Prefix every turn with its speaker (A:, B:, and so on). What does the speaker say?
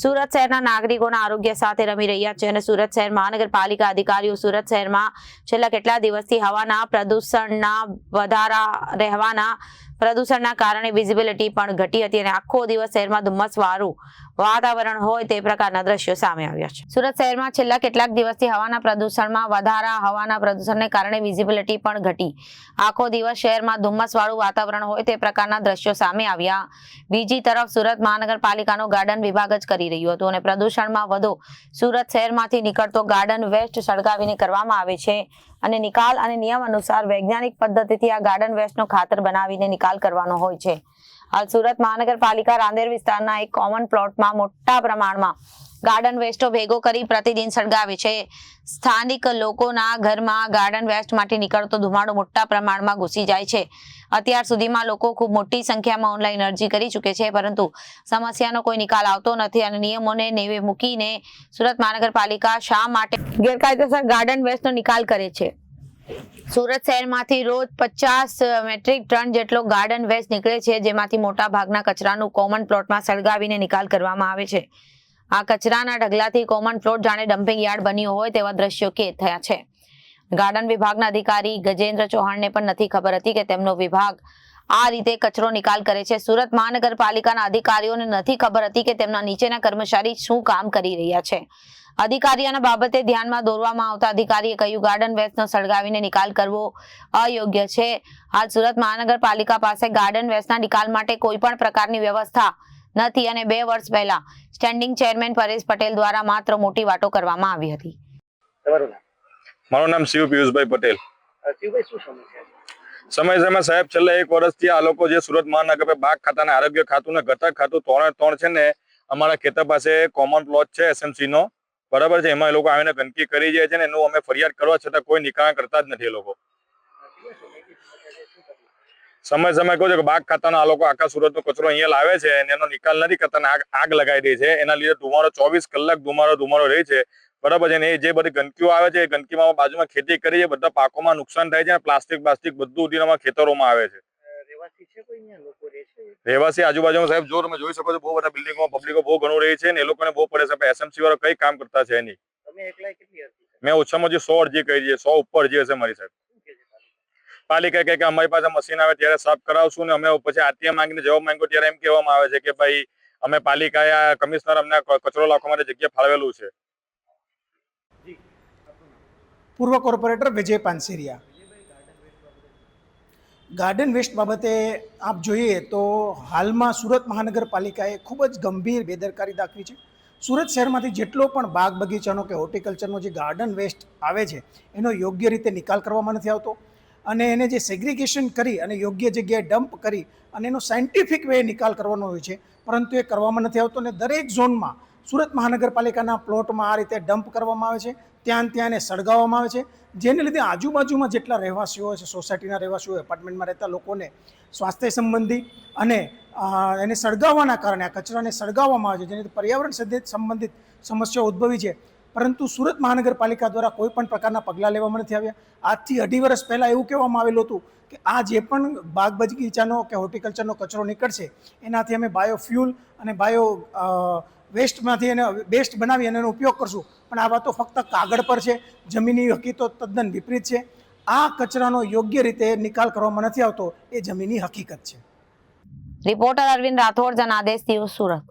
A: સુરત શહેરના નાગરિકોના આરોગ્ય સાથે રમી રહ્યા છે અને સુરત શહેર મહાનગરપાલિકા અધિકારીઓ સુરત શહેરમાં છેલ્લા કેટલા દિવસથી હવાના પ્રદૂષણના વધારા રહેવાના પ્રદૂષણના કારણે વિઝિબિલિટી પણ ઘટી હતી અને આખો દિવસ શહેરમાં ધુમ્મસવાળું વાતાવરણ હોય તે પ્રકારના દ્રશ્યો સામે આવ્યા છે. સુરત શહેરમાં છેલ્લા કેટલાક દિવસથી હવાના પ્રદૂષણમાં વધારા, હવાના પ્રદૂષણને કારણે વિઝિબિલિટી પણ ઘટી. આખો દિવસ શહેરમાં ધુમ્મસવાળું વાતાવરણ હોય તે પ્રકારના દ્રશ્યો સામે આવ્યા. બીજી તરફ સુરત મહાનગરપાલિકાનો ગાર્ડન વિભાગ જ કરી રહ્યું હતું અને પ્રદૂષણમાં વધુ. સુરત શહેરમાંથી નીકળતો ગાર્ડન વેસ્ટ સળગાવીને કરવામાં આવે છે. અને નિકાલ અને નિયમ અનુસાર વૈજ્ઞાનિક પદ્ધતિથી આ ગાર્ડન વેસ્ટનો ખાતર બનાવીને નિકાલ કરવાનો હોય છે. હાલ સુરત મહાનગરપાલિકા રાંદેર વિસ્તારના એક કોમન પ્લોટમાં મોટા પ્રમાણમાં ગાર્ડન વેસ્ટો ભેગો કરી પ્રતિદિન સળગાવે છે. સ્થાનિક લોકોના ઘરમાં ગાર્ડન વેસ્ટ માટે નીકળતો ધુમાડો મોટા પ્રમાણમાં ઘૂસી જાય છે. અત્યાર સુધીમાં લોકો ખૂબ મોટી સંખ્યામાં ઓનલાઈન અરજી કરી ચૂકે છે, પરંતુ સમસ્યાનો કોઈ નિકાલ આવતો નથી અને નિયમોને નેવે મૂકીને સુરત મહાનગરપાલિકા શા માટે ગેરકાયદેસર ગાર્ડન વેસ્ટનો નિકાલ કરે છે? સુરત શહેરમાંથી રોજ પચાસ મેટ્રિક ટન જેટલો ગાર્ડન વેસ્ટ નીકળે છે, જેમાંથી મોટા ભાગના કચરાનું કોમન પ્લોટમાં સળગાવીને નિકાલ કરવામાં આવે છે. આ કચરાના ઢગલાથી કોમન પ્લોટ જાણે ડમ્પિંગ યાર્ડ બન્યો હોય તેવા દ્રશ્યો કેદ થયા છે. ગાર્ડન વિભાગના અધિકારી ગજેન્દ્ર ચૌહાણને પણ નથી ખબર હતી કે તેમનો વિભાગ આ રીતે કચરો નિકાલ કરે છે. સુરત મહાનગરપાલિકાના અધિકારીઓને નથી ખબર હતી કે તેમના નીચેના કર્મચારી શું કામ કરી રહ્યા છે. અધિકારીઓના બાબતે ધ્યાનમાં દોરવામાં આવતા અધિકારીએ કહ્યું ગાર્ડન વેસ્ટનો સળગાવીને નિકાલ કરવો અયોગ્ય છે. હાલ સુરત મહાનગરપાલિકા પાસે ગાર્ડન વેસ્ટના નિકાલ માટે કોઈ પણ પ્રકારની વ્યવસ્થા નથી અને બે વર્ષ પહેલા સ્ટેન્ડિંગ ચેરમેન પરેશ પટેલ દ્વારા માત્ર મોટી વાતો કરવામાં આવી હતી.
B: મારું નામ શિવ પિયુષભાઈ પટેલ. સમયસરમાં સાહેબ છેલ્લા એક વર્ષથી આ લોકો જે સુરત મહાનગર બાગ ખાતાના આરોગ્ય ખાતું ને ઘટક ખાતું ત્રણે ત્રણ છે ને અમારા ખેતર પાસે કોમન પ્લોટ છે એસએમસી નો. બરાબર છે? એમાં એ લોકો આવીને ગંદકી કરી જાય છે ને એનું અમે ફરિયાદ કરવા છતાં કોઈ નિકાલ કરતા જ નથી એ લોકો. સમય સમય કહું છું કે બાગ ખાતાનો આ લોકો આખા સુરતનો કચરો અહીંયા લાવે છે અને એનો નિકાલ નથી કરતા આગ આગ લગાવી દે છે. એના લીધે ધુમાડો ચોવીસ કલાક ધુમાડો ધુમાડો રહે છે. બરાબર છે એ જે બધી ગંદકીઓ આવે છે એ ગંદકીમાં બાજુમાં ખેતી કરી છે બધા પાકોમાં નુકસાન થાય છે અને પ્લાસ્ટિક પ્લાસ્ટિક બધું ઉડીને ખેતરોમાં આવે છે.
C: રહેવાસી
B: આજુબાજુમાં સાહેબ જો તમે જોઈ શકો છો બહુ બધા બિલ્ડિંગો પબ્લિકો બહુ ઘણું રહી છે ને એ લોકોને બહુ પડે છે. એસએમસી વાળો કઈ કામ કરતા છે નહીં? મેં ઓછામાં ઓછી સો અરજી કરી છે સો ઉપર અરજી હશે મારી સાહેબ.
C: પાલિકા?
B: કહે કે અમારી પાસે મશીન આવે ત્યારે સાફ કરાવશું ને અમે પછી આરટીએ માંગીને જવાબ માંગ્યો ત્યારે એમ કહેવામાં આવે છે કે ભાઈ, અમે પાલિકાએ આ કમિશનર અમને કચરો લાખવા માટે જગ્યા ફાળવેલું છે.
D: પૂર્વ corporator Vijay Panseriya. Garden waste બાબતે આપ જોઈએ તો હાલમાં સુરત મહાનગરપાલિકાએ ખૂબ જ ગંભીર બેદરકારી દાખવી છે. સુરત શહેરમાંથી જેટલો પણ બાગ બગીચાનો કે હોર્ટિકલ્ચરનો જે ગાર્ડન વેસ્ટ આવે છે, એનો યોગ્ય રીતે નિકાલ કરવામાં નથી આવતો. અને એને જે સેગ્રિગેશન કરી અને યોગ્ય જગ્યાએ ડમ્પ કરી અને એનો સાયન્ટિફિક વે નિકાલ કરવાનો હોય છે. પરંતુ એ કરવામાં નથી આવતો અને દરેક ઝોનમાં સુરત મહાનગરપાલિકાના પ્લોટમાં આ રીતે ડમ્પ કરવામાં આવે છે. ત્યાં ત્યાં એને સળગાવવામાં આવે છે. જેને લીધે આજુબાજુમાં જેટલા રહેવાસીઓ છે સોસાયટીના રહેવાસીઓ એપાર્ટમેન્ટમાં રહેતા લોકોને સ્વાસ્થ્ય સંબંધી અને એને સળગાવવાના કારણે, આ કચરાને સળગાવવામાં આવે છે. જેને પર્યાવરણ સંબંધિત સમસ્યાઓ ઉદ્ભવી છે. પરંતુ સુરત મહાનગરપાલિકા દ્વારા કોઈ પણ પ્રકારના પગલાં લેવામાં નથી આવ્યા. આજથી અઢી વર્ષ પહેલાં એવું કહેવામાં આવેલું હતું કે આ જે પણ બાગ બગીચાનો કે હોર્ટિકલ્ચરનો કચરો નીકળશે, એનાથી અમે બાયોફ્યુલ અને બાયો વેસ્ટમાંથી એને બેસ્ટ બનાવી અને એનો ઉપયોગ કરશું. પણ આ વાતો ફક્ત કાગળ પર છે, જમીનની હકીકતો તદ્દન વિપરીત છે. આ કચરાનો યોગ્ય રીતે નિકાલ કરવામાં નથી આવતો, એ જમીની હકીકત છે.
A: Reporter Arvind Rathod, Janadesh, news Surat.